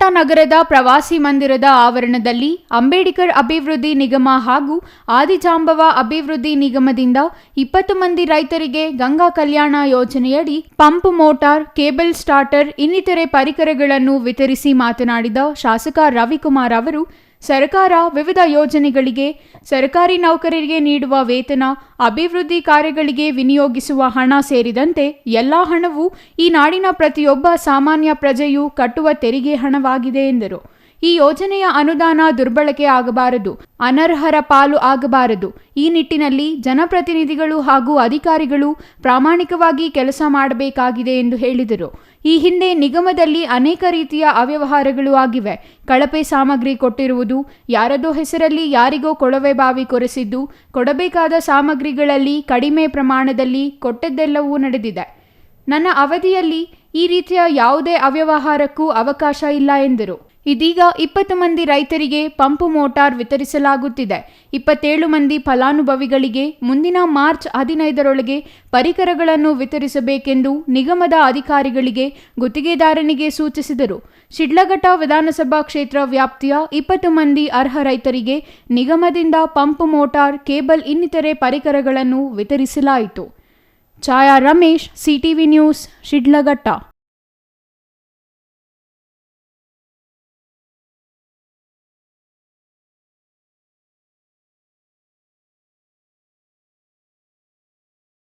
ನಗರದ ಪ್ರವಾಸಿ ಮಂದಿರದ ಆವರಣದಲ್ಲಿ ಅಂಬೇಡ್ಕರ್ ಅಭಿವೃದ್ಧಿ ನಿಗಮ ಹಾಗೂ ಆದಿಜಾಂಬವ ಅಭಿವೃದ್ಧಿ ನಿಗಮದಿಂದ ಇಪ್ಪತ್ತು ಮಂದಿ ರೈತರಿಗೆ ಗಂಗಾ ಕಲ್ಯಾಣ ಯೋಜನೆಯಡಿ ಪಂಪ್ ಮೋಟಾರ್, ಕೇಬಲ್ ಸ್ಟಾರ್ಟರ್, ಇನ್ನಿತರೆ ಪರಿಕರಗಳನ್ನು ವಿತರಿಸಿ ಮಾತನಾಡಿದ ಶಾಸಕ ರವಿಕುಮಾರ್ ಅವರು ಸರ್ಕಾರ ವಿವಿಧ ಯೋಜನೆಗಳಿಗೆ, ಸರ್ಕಾರಿ ನೌಕರರಿಗೆ ನೀಡುವ ವೇತನ, ಅಭಿವೃದ್ಧಿ ಕಾರ್ಯಗಳಿಗೆ ವಿನಿಯೋಗಿಸುವ ಹಣ ಸೇರಿದಂತೆ ಎಲ್ಲ ಹಣವು ಈ ನಾಡಿನ ಪ್ರತಿಯೊಬ್ಬ ಸಾಮಾನ್ಯ ಪ್ರಜೆಯು ಕಟ್ಟುವ ತೆರಿಗೆ ಹಣವಾಗಿದೆ ಎಂದರು. ಈ ಯೋಜನೆಯ ಅನುದಾನ ದುರ್ಬಳಕೆ ಆಗಬಾರದು, ಅನರ್ಹರ ಪಾಲು ಆಗಬಾರದು. ಈ ನಿಟ್ಟಿನಲ್ಲಿ ಜನಪ್ರತಿನಿಧಿಗಳು ಹಾಗೂ ಅಧಿಕಾರಿಗಳು ಪ್ರಾಮಾಣಿಕವಾಗಿ ಕೆಲಸ ಮಾಡಬೇಕಾಗಿದೆ ಎಂದು ಹೇಳಿದರು. ಈ ಹಿಂದೆ ನಿಗಮದಲ್ಲಿ ಅನೇಕ ರೀತಿಯ ಅವ್ಯವಹಾರಗಳು ಆಗಿವೆ. ಕಳಪೆ ಸಾಮಗ್ರಿ ಕೊಟ್ಟಿರುವುದು ಯಾರದೋ ಹೆಸರಲ್ಲಿ ಯಾರಿಗೋ ಕೊಳವೆ ಬಾವಿ ಕೊರೆಸಿದ್ದು, ಕೊಡಬೇಕಾದ ಸಾಮಗ್ರಿಗಳಲ್ಲಿ ಕಡಿಮೆ ಪ್ರಮಾಣದಲ್ಲಿ ಕೊಟ್ಟದ್ದೆಲ್ಲವೂ ನಡೆದಿದೆ. ನನ್ನ ಅವಧಿಯಲ್ಲಿ ಈ ರೀತಿಯ ಯಾವುದೇ ಅವ್ಯವಹಾರಕ್ಕೂ ಅವಕಾಶ ಇಲ್ಲ ಎಂದರು. ಇದೀಗ ಇಪ್ಪತ್ತು ಮಂದಿ ರೈತರಿಗೆ ಪಂಪು ಮೋಟಾರ್ ವಿತರಿಸಲಾಗುತ್ತಿದೆ. ಇಪ್ಪತ್ತೇಳು ಮಂದಿ ಫಲಾನುಭವಿಗಳಿಗೆ ಮುಂದಿನ ಮಾರ್ಚ್ ಹದಿನೈದರೊಳಗೆ ಪರಿಕರಗಳನ್ನು ವಿತರಿಸಬೇಕೆಂದು ನಿಗಮದ ಅಧಿಕಾರಿಗಳಿಗೆ ಗುತ್ತಿಗೆದಾರನಿಗೆ ಸೂಚಿಸಿದರು. ಶಿಡ್ಲಘಟ್ಟ ವಿಧಾನಸಭಾ ಕ್ಷೇತ್ರ ವ್ಯಾಪ್ತಿಯ ಇಪ್ಪತ್ತು ಮಂದಿ ಅರ್ಹ ರೈತರಿಗೆ ನಿಗಮದಿಂದ ಪಂಪ್ ಮೋಟಾರ್, ಕೇಬಲ್ ಇನ್ನಿತರೆ ಪರಿಕರಗಳನ್ನು ವಿತರಿಸಲಾಯಿತು. Chaya Ramesh, CTV news, Shidlaghatta.